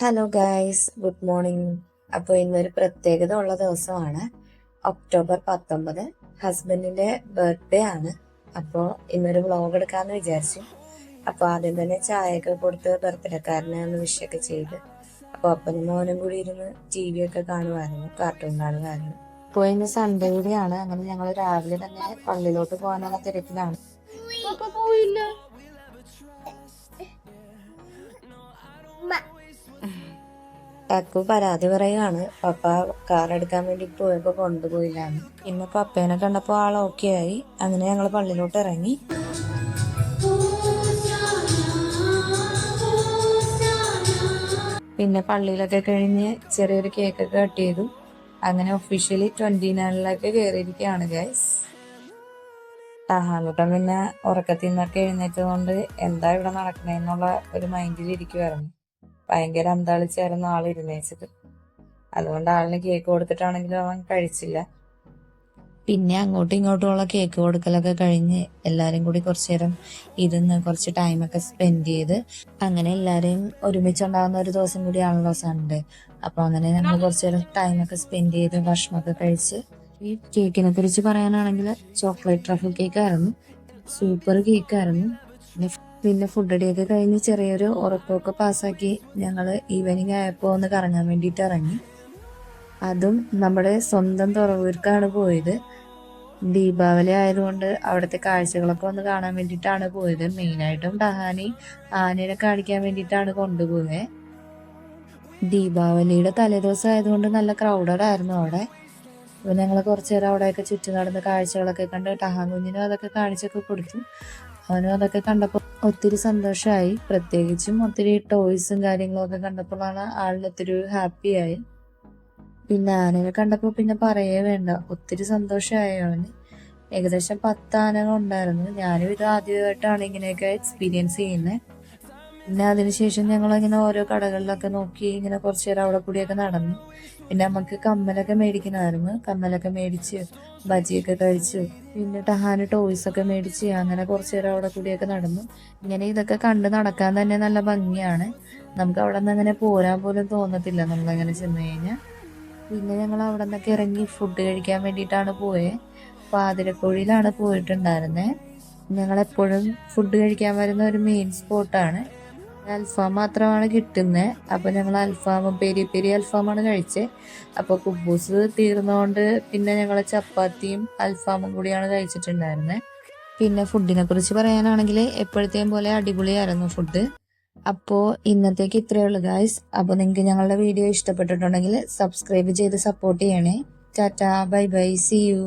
Hello guys good morning അപ്പോൾ ഇന്നൊരു പ്രത്യേകത ഉള്ള ദിവസമാണ്. ഒക്ടോബർ പത്തൊമ്പത് ഹസ്ബൻഡിന്റെ ബർത്ത്ഡേ ആണ്. അപ്പോൾ ഇന്നൊരു വ്ളോഗ് എടുക്കാന്ന് വിചാരിച്ചു. അപ്പോൾ ആദ്യം തന്നെ ചായയൊക്കെ കൊടുത്ത് ബർത്ത്ഡേക്കാരനെ ഒന്ന് വിഷയൊക്കെ ചെയ്ത്. അപ്പോൾ അപ്പനും മോനും കൂടി ഇരുന്ന് ടി വി ഒക്കെ കാണുമായിരുന്നു കാർട്ടൂൺ കാണുമായിരുന്നു. അപ്പോൾ ഇന്ന് സൺഡേ കൂടിയാണ്. അങ്ങനെ ഞങ്ങൾ രാവിലെ തന്നെ പള്ളിയിലോട്ട് പോകാനുള്ള തിരക്കിലാണ്. പോയില്ല. പക്കു പരാതി പറയുകയാണ്. പപ്പ കാർ എടുക്കാൻ വേണ്ടി പോയപ്പോ കൊണ്ടുപോയില്ലാന്ന്. ഇന്ന് പപ്പേനെ കണ്ടപ്പോ ആൾ ഓക്കെ ആയി. അങ്ങനെ ഞങ്ങൾ പള്ളിയിലോട്ട് ഇറങ്ങി. പിന്നെ പള്ളിയിലൊക്കെ കഴിഞ്ഞ് ചെറിയൊരു കേക്കൊക്കെ കട്ട് ചെയ്തു. അങ്ങനെ ഒഫീഷ്യലി ട്വന്റി നയനിലൊക്കെ കയറിയിരിക്കുകയാണ് ഗൈസ് ടഹാലുട്ടൻ പിന്നെ ഉറക്കത്തിൽ നിന്നൊക്കെ എഴുന്നേറ്റതുകൊണ്ട് എന്താ ഇവിടെ നടക്കണേന്നുള്ള ഒരു മൈൻഡിൽ ഇരിക്കുവായിരുന്നു. ഭയങ്കര അന്താളിച്ചായിരുന്നു ആൾ ഇരുന്നേച്ചത്. അതുകൊണ്ട് ആളിന് കേക്ക് കൊടുത്തിട്ടാണെങ്കിലും അവൻ കഴിച്ചില്ല. പിന്നെ അങ്ങോട്ടും ഇങ്ങോട്ടുമുള്ള കേക്ക് കൊടുക്കലൊക്കെ കഴിഞ്ഞ് എല്ലാരും കൂടി കുറച്ചു നേരം ഇരുന്ന് കുറച്ച് ടൈമൊക്കെ സ്പെൻഡ് ചെയ്ത് അങ്ങനെ എല്ലാരെയും ഒരുമിച്ചുണ്ടാകുന്ന ഒരു ദിവസം കൂടി കൂടിയാണല്ലോ സൺഡേ അപ്പൊ അങ്ങനെ നമ്മൾ കുറച്ചു നേരം ടൈമൊക്കെ സ്പെൻഡ് ചെയ്ത് ഭക്ഷണമൊക്കെ കഴിച്ച് ഈ കേക്കിനെ കുറിച്ച് പറയാനാണെങ്കിൽ ചോക്ലേറ്റ് ട്രഫിൾ കേക്ക് ആയിരുന്നു. സൂപ്പർ കേക്ക് ആയിരുന്നു. പിന്നെ ഫുഡ് റെഡിയൊക്കെ കഴിഞ്ഞ് ചെറിയൊരു ഉറക്കമൊക്കെ പാസ്സാക്കി ഞങ്ങൾ ഈവനിങ് ആയപ്പോൾ ഒന്ന് കറങ്ങാൻ വേണ്ടിയിട്ട് ഇറങ്ങി. അതും നമ്മുടെ സ്വന്തം തുറവൂർക്കാണ് പോയത്. ദീപാവലി ആയതുകൊണ്ട് അവിടുത്തെ കാഴ്ചകളൊക്കെ ഒന്ന് കാണാൻ വേണ്ടിയിട്ടാണ് പോയത്. മെയിനായിട്ടും ഡഹാനി ആനയെ കാണിക്കാൻ വേണ്ടിയിട്ടാണ് കൊണ്ടുപോയത് ദീപാവലിയുടെ തലേദിവസം ആയതുകൊണ്ട് നല്ല ക്രൗഡഡ് ആയിരുന്നു അവിടെ. അപ്പോൾ ഞങ്ങൾ കുറച്ച് നേരം അവിടെയൊക്കെ ചുറ്റി നടന്ന് കാഴ്ചകളൊക്കെ കണ്ട് ടഹാൻ കുഞ്ഞിനും അതൊക്കെ കാണിച്ചൊക്കെ കൊടുത്തു. അവനും അതൊക്കെ കണ്ടപ്പോൾ ഒത്തിരി സന്തോഷമായി പ്രത്യേകിച്ചും ഒത്തിരി ടോയ്സും കാര്യങ്ങളൊക്കെ കണ്ടപ്പോഴാണ് ആളിന് ഒത്തിരി ഹാപ്പി ആയി. പിന്നെ ആനകൾ കണ്ടപ്പോൾ പിന്നെ പറയേ വേണ്ട ഒത്തിരി സന്തോഷമായി അവന്. ഏകദേശം പത്ത് ആനകൾ ഉണ്ടായിരുന്നു ഞാനും ഇത് ആദ്യമായിട്ടാണ് ഇങ്ങനെയൊക്കെ എക്സ്പീരിയൻസ് ചെയ്യുന്നത് പിന്നെ അതിനുശേഷം ഞങ്ങൾ ഇങ്ങനെ ഓരോ കടകളിലൊക്കെ നോക്കി ഇങ്ങനെ കുറച്ച് നേരം അവിടെ കൂടിയൊക്കെ നടന്നു. പിന്നെ നമുക്ക് കമ്മലൊക്കെ മേടിക്കണമായിരുന്നു കമ്മലൊക്കെ മേടിച്ച് ബജിയൊക്കെ കഴിച്ചു പിന്നെ ടഹാന് ടോയ്സ് ഒക്കെ മേടിച്ച് അങ്ങനെ കുറച്ച് നേരം അവിടെ കൂടിയൊക്കെ നടന്നു. ഇങ്ങനെ ഇതൊക്കെ കണ്ട് നടക്കാൻ തന്നെ നല്ല ഭംഗിയാണ്. നമുക്ക് അവിടെ നിന്ന് അങ്ങനെ പോരാൻ പോലും തോന്നത്തില്ല നമ്മളങ്ങനെ ചെന്ന് കഴിഞ്ഞാൽ പിന്നെ ഞങ്ങൾ അവിടെ നിന്നൊക്കെ ഇറങ്ങി ഫുഡ് കഴിക്കാൻ വേണ്ടിയിട്ടാണ് പോയത് പാതിരക്കോഴിയിലാണ് പോയിട്ടുണ്ടായിരുന്നത് ഞങ്ങൾ എപ്പോഴും ഫുഡ് കഴിക്കാൻ വരുന്ന ഒരു മെയിൻ സ്പോട്ടാണ് അൽഫാം മാത്രമാണ് കിട്ടുന്നത് അപ്പോൾ ഞങ്ങൾ അൽഫാമും പെരി പെരി അൽഫാമാണ് കഴിച്ചത് അപ്പോൾ കുബൂസ് തീർന്നുകൊണ്ട് പിന്നെ ഞങ്ങൾ ചപ്പാത്തിയും അൽഫാമും കൂടിയാണ് കഴിച്ചിട്ടുണ്ടായിരുന്നത് പിന്നെ ഫുഡിനെ കുറിച്ച് പറയാനാണെങ്കിൽ എപ്പോഴത്തെയും പോലെ അടിപൊളിയായിരുന്നു ഫുഡ്. അപ്പോൾ ഇന്നത്തേക്ക് ഇത്രയേ ഉള്ളൂ ഗായ്സ്. അപ്പോൾ നിങ്ങൾക്ക് ഞങ്ങളുടെ വീഡിയോ ഇഷ്ടപ്പെട്ടിട്ടുണ്ടെങ്കിൽ സബ്സ്ക്രൈബ് ചെയ്ത് സപ്പോർട്ട് ചെയ്യണേ. Tata bye bye see you.